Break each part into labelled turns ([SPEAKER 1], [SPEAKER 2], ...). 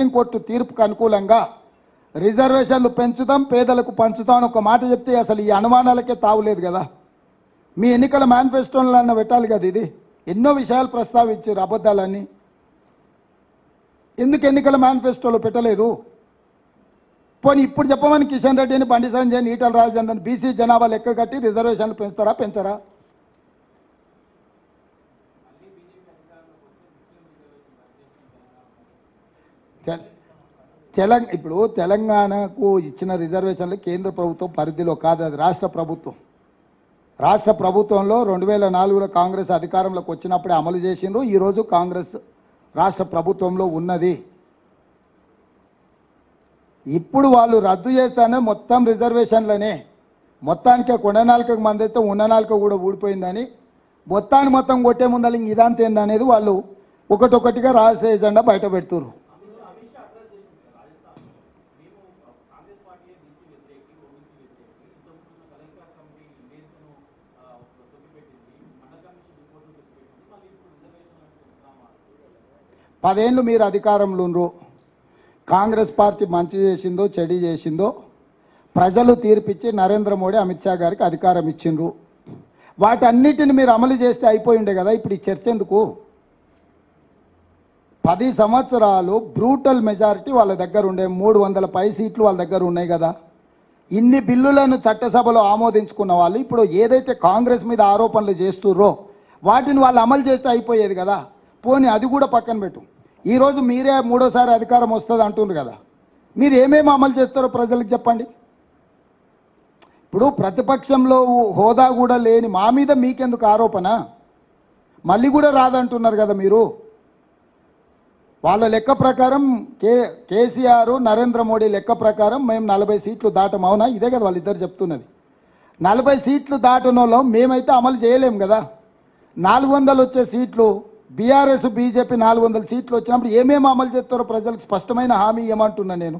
[SPEAKER 1] Supreme court తీర్పుకు అనుకూలంగా రిజర్వేషన్లు పెంచుతాం పేదలకు పంచుతాం అని ఒక మాట చెప్తే అసలు ఈ అనుమానాలకే తావులేదు కదా. మీ ఎన్నికల మేనిఫెస్టోలో అన్న పెట్టాలి కదా ఇది. ఎన్నో విషయాలు ప్రస్తావించారు అబద్ధాలన్నీ. ఎందుకు ఎన్నికల మేనిఫెస్టోలో పెట్టలేదు? పోనీ ఇప్పుడు చెప్పమని కిషన్ రెడ్డిని బండి సంజయ్ ఈటల రాజేందర్ బీసీ జనాభా లెక్క కట్టి రిజర్వేషన్లు పెంచుతారా పెంచరా? తెలంగ ఇప్పుడు తెలంగాణకు ఇచ్చిన రిజర్వేషన్లు కేంద్ర ప్రభుత్వం పరిధిలో కాదు అది రాష్ట్ర ప్రభుత్వం. రాష్ట్ర ప్రభుత్వంలో రెండు వేల నాలుగులో కాంగ్రెస్ అధికారంలోకి వచ్చినప్పుడే అమలు చేసిండ్రు ఈరోజు కాంగ్రెస్ రాష్ట్ర ప్రభుత్వంలో ఉన్నది. ఇప్పుడు వాళ్ళు రద్దు చేస్తానే మొత్తం రిజర్వేషన్లనే. మొత్తానికే కొండనాలికకు మంది అయితే ఉన్ననాలిక కూడా ఊడిపోయిందని. మొత్తాన్ని మొత్తం కొట్టే ముందర ఇంక వాళ్ళు ఒకటొకటిగా రహస్య ఎజెండా బయట పెడుతున్నారు పదేళ్ళు మీరు అధికారంలో కాంగ్రెస్ పార్టీ మంచి చేసిందో చెడు చేసిందో? ప్రజలు తీర్పిచ్చి నరేంద్ర మోడీ అమిత్ షా గారికి అధికారం ఇచ్చిండ్రు. వాటన్నిటిని మీరు అమలు చేస్తే అయిపోయి ఉండే కదా ఇప్పుడు ఈ చర్చ ఎందుకు? పది సంవత్సరాలు బ్రూటల్ మెజారిటీ వాళ్ళ దగ్గర ఉండే మూడు వందల పై సీట్లు వాళ్ళ దగ్గర ఉన్నాయి కదా. ఇన్ని బిల్లులను చట్టసభలో ఆమోదించుకున్న వాళ్ళు ఇప్పుడు ఏదైతే కాంగ్రెస్ మీద ఆరోపణలు చేస్తుర్రో వాటిని వాళ్ళు అమలు చేస్తే అయిపోయేది కదా. పోనీ అది కూడా పక్కన పెట్టు. ఈరోజు మీరే మూడోసారి అధికారం వస్తుంది అంటుండ్రు కదా. మీరు ఏమేమి అమలు చేస్తారో ప్రజలకు చెప్పండి. ఇప్పుడు ప్రతిపక్షంలో హోదా కూడా లేని మా మీద మీకెందుకు ఆరోపణ? మళ్ళీ కూడా రాదంటున్నారు కదా మీరు. వాళ్ళ లెక్క ప్రకారం కే కేసీఆర్ నరేంద్ర మోడీ లెక్క ప్రకారం మేము నలభై సీట్లు దాటం. అవునా? ఇదే కదా వాళ్ళిద్దరు చెప్తున్నది. నలభై సీట్లు దాటనలో మేమైతే అమలు చేయలేము కదా. నాలుగు వందలు వచ్చే సీట్లు బీఆర్ఎస్ బీజేపీ నాలుగు వందల సీట్లు వచ్చినప్పుడు ఏమేమి అమలు చేస్తారో ప్రజలకు స్పష్టమైన హామీ ఇవ్వమంటున్నా నేను.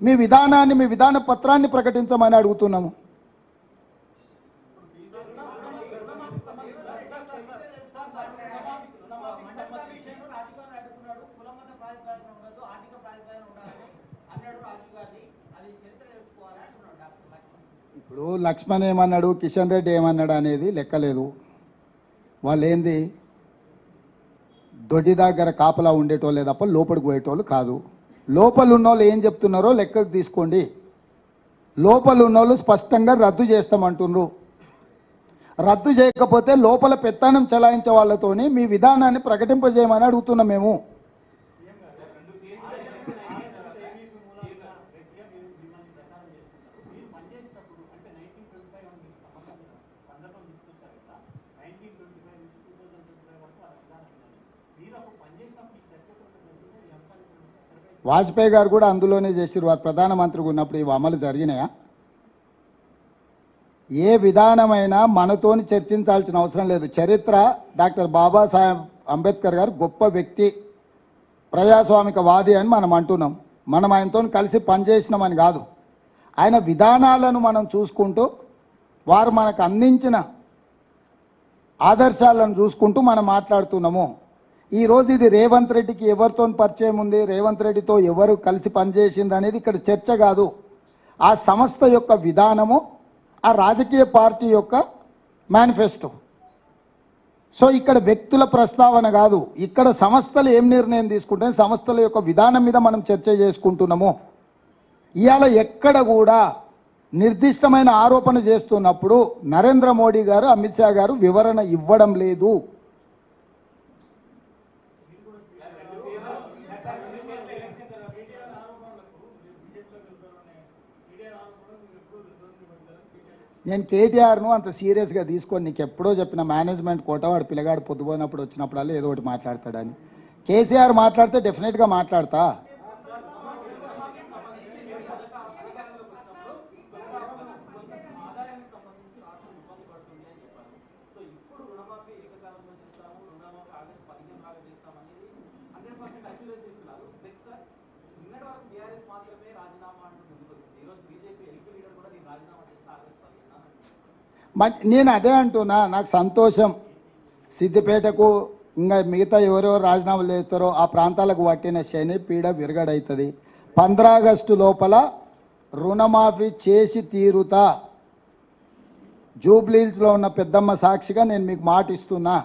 [SPEAKER 1] మీ విధానాన్ని మీ విధాన పత్రాన్ని ప్రకటించమని అడుగుతున్నాము. ఇప్పుడు లక్ష్మణ్ ఏమన్నాడు కిషన్ రెడ్డి ఏమన్నాడు అనేది లెక్కలేదు. వాళ్ళు ఏంది దొడ్డి దగ్గర కాపలా ఉండేటోళ్ళే తప్ప లోపలికి పోయేటోళ్ళు కాదు. లోపల ఉన్నోళ్ళు ఏం చెప్తున్నారో లెక్కకు తీసుకోండి. లోపల ఉన్నోళ్ళు స్పష్టంగా రద్దు చేస్తామంటున్నారు. రద్దు చేయకపోతే లోపల పెత్తానం చలాయించే వాళ్ళతోని మీ విధానాన్ని ప్రకటింపజేయమని అడుగుతున్నాం మేము. వాజ్పేయి గారు కూడా అందులోనే చేసిరు వారు ప్రధానమంత్రిగా ఉన్నప్పుడు ఇవి అమలు జరిగినాయా? ఏ విధానమైనా మనతోని చర్చించాల్సిన అవసరం లేదు. చరిత్ర డాక్టర్ బాబాసాహెబ్ అంబేద్కర్ గారు గొప్ప వ్యక్తి ప్రజాస్వామిక వాది అని మనం అంటున్నాం. మనం ఆయనతో కలిసి పనిచేసినామని కాదు. ఆయన విధానాలను మనం చూసుకుంటూ వారు మనకు అందించిన ఆదర్శాలను చూసుకుంటూ మనం మాట్లాడుతున్నాము. ఈరోజు ఇది రేవంత్ రెడ్డికి ఎవరితో పరిచయం ఉంది? రేవంత్ రెడ్డితో ఎవరు కలిసి పనిచేసింది అనేది ఇక్కడ చర్చ కాదు. ఆ సంస్థ యొక్క విధానము ఆ రాజకీయ పార్టీ యొక్క మేనిఫెస్టో. సో ఇక్కడ వ్యక్తుల ప్రస్తావన కాదు. ఇక్కడ సంస్థలు ఏం నిర్ణయం తీసుకుంటే సంస్థల యొక్క విధానం మీద మనం చర్చ చేసుకుంటున్నాము. ఇవాళ ఎక్కడ కూడా నిర్దిష్టమైన ఆరోపణ చేస్తున్నప్పుడు నరేంద్ర మోడీ గారు అమిత్ షా గారు వివరణ ఇవ్వడం లేదు. నేను కేటీఆర్ను అంత సీరియస్గా తీసుకొని నీకు ఎప్పుడో చెప్పిన మేనేజ్మెంట్ కోట వాడు పిల్లగాడు పొద్దుపోయినప్పుడు వచ్చినప్పుడల్లా ఏదో ఒకటి మాట్లాడతాడని. కేసీఆర్ మాట్లాడితే డెఫినెట్గా మాట్లాడతా. మ- నేను అదే అంటున్నా నాకు సంతోషం. సిద్దిపేటకు ఇంకా మిగతా ఎవరెవరు రాజీనామాలు చేస్తారో ఆ ప్రాంతాలకు పట్టిన శని పీడ విరగడవుతుంది పంద్రా ఆగస్టు లోపల రుణమాఫీ చేసి తీరుతా. జూబ్లీహిల్స్లో ఉన్న పెద్దమ్మ సాక్షిగా నేను మీకు మాట ఇస్తున్నా.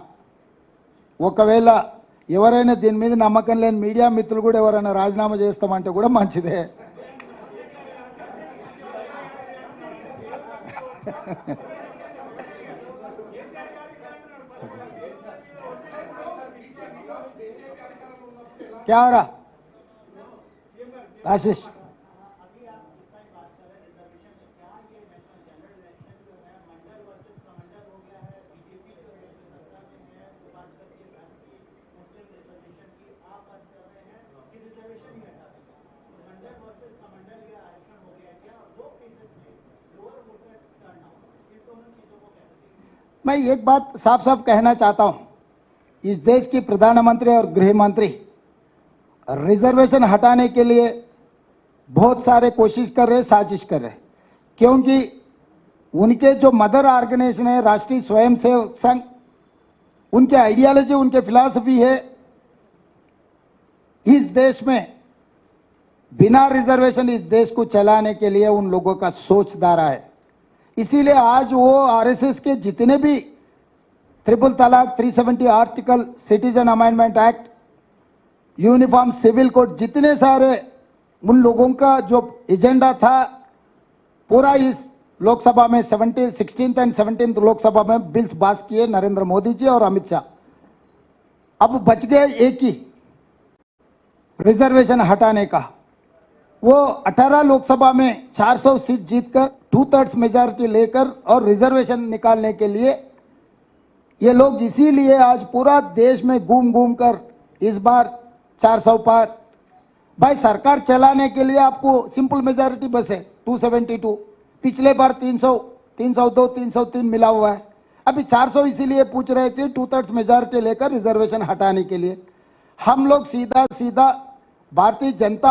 [SPEAKER 1] ఒకవేళ ఎవరైనా దీని మీద నమ్మకం లేని మీడియా మిత్రులు కూడా ఎవరైనా రాజీనామా చేస్తామంటే కూడా మంచిదే. क्या हो रहा? आशीष मैं एक बात साफ़ साफ़ कहना चाहता हूँ। इस देश की प्रधानमंत्री और गृह मंत्री रिजर्वेशन हटाने के लिए बहुत सारे कोशिश कर रहे, साजिश कर रहे। क्योंकि उनके जो मदर ऑर्गेनाइजेशन है, राष्ट्रीय स्वयंसेवक संघ, उनके आइडियोलॉजी, उनके फिलॉसफी है, इस देश में बिना रिजर्वेशन इस देश को चलाने के लिए उन लोगों का सोच सोचधारा है। इसीलिए आज वो आरएसएस के जितने भी ट्रिपल तलाक 370 article citizen amendment act uniform civil code जितने सारे उन लोगों का जो एजेंडा था, पूरा इस लोकसभा में 17 सिक्सटीन एंड सेवनटीन लोकसभा में बिल्स पास किए नरेंद्र मोदी जी और अमित शाह। अब बच गए एक ही रिजर्वेशन हटाने का। वो 18 लोकसभा में 400 सीट जीतकर टू थर्ड्स मेजॉरिटी लेकर और रिजर्वेशन निकालने के लिए ये लोग इसीलिए आज पूरा देश में घूम घूम कर इस बार 400 पार। भाई, सरकार चलाने के लिए आपको सिंपल मेजॉरिटी बस है 272 पिछले बार 300 302 303 मिला हुआ है। अभी 400 इसीलिए पूछ रहे कि टू थर्ड्स मेजॉरिटी लेकर रिजर्वेशन हटाने के लिए। हम लोग सीधा सीधा भारतीय जनता